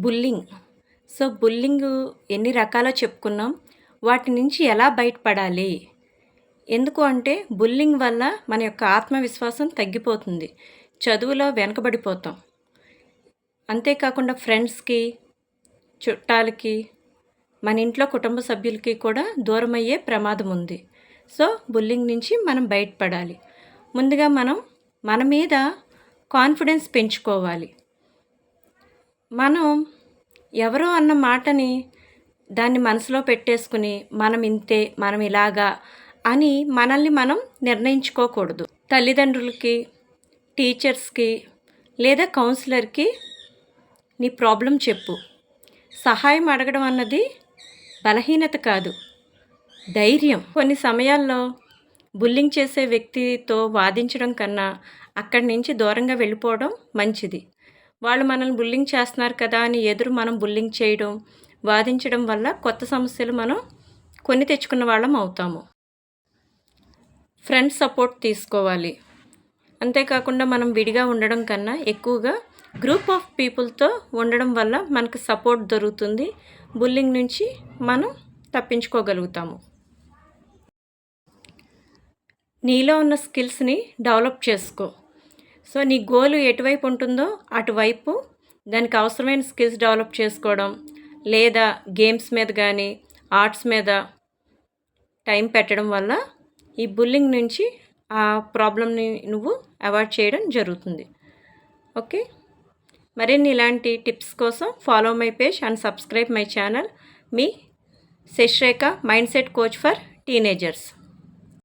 Bullying. So bullying ఎన్ని రకాలో చెప్పుకున్నాం. వాటి నుంచి ఎలా బయటపడాలి? ఎందుకు అంటే బుల్లింగ్ వల్ల మన యొక్క ఆత్మవిశ్వాసం తగ్గిపోతుంది. చదువులో వెనకబడిపోతాం. అంతేకాకుండా ఫ్రెండ్స్కి చుట్టాలకి మన ఇంట్లో కుటుంబ సభ్యులకి కూడా దూరమయ్యే ప్రమాదం ఉంది. సో బుల్లింగ్ నుంచి మనం బయటపడాలి. ముందుగా మనం మన మీద కాన్ఫిడెన్స్ పెంచుకోవాలి. మనం ఎవరో అన్న మాటని దాన్ని మనసులో పెట్టేసుకుని మనం ఇంతే మనం ఇలాగా అని మనల్ని మనం నిర్ణయించుకోకూడదు. తల్లిదండ్రులకి టీచర్స్కి లేదా కౌన్సిలర్కి నీ ప్రాబ్లం చెప్పు. సహాయం అడగడం అన్నది బలహీనత కాదు ధైర్యం. కొన్ని సమయాల్లో బుల్లింగ్ చేసే వ్యక్తితో వాదించడం కన్నా అక్కడి నుంచి దూరంగా వెళ్ళిపోవడం మంచిది. వాళ్ళు మనల్ని బుల్లింగ్ చేస్తున్నారు కదా అని ఎదురు మనం బుల్లింగ్ చేయడం వాదించడం వల్ల కొత్త సమస్యలు మనం కొని తెచ్చుకున్న వాళ్ళం అవుతాము. ఫ్రెండ్స్ సపోర్ట్ తీసుకోవాలి. అంతేకాకుండా మనం విడిగా ఉండడం కన్నా ఎక్కువగా గ్రూప్ ఆఫ్ పీపుల్తో ఉండడం వల్ల మనకు సపోర్ట్ దొరుకుతుంది. బుల్లింగ్ నుంచి మనం తప్పించుకోగలుగుతాము. నీలో ఉన్న స్కిల్స్ని డెవలప్ చేసుకో. సో నీ గోలు ఎటువైపు ఉంటుందో అటువైపు దానికి అవసరమైన స్కిల్స్ డెవలప్ చేసుకోవడం లేదా గేమ్స్ మీద కానీ ఆర్ట్స్ మీద టైం పెట్టడం వల్ల ఈ బుల్లింగ్ నుంచి ఆ ప్రాబ్లమ్ని నువ్వు అవాయిడ్ చేయడం జరుగుతుంది. ఓకే? మరిన్ని ఇలాంటి టిప్స్ కోసం follow my page and subscribe my channel. Me Shashrekha mind set coach for teenagers.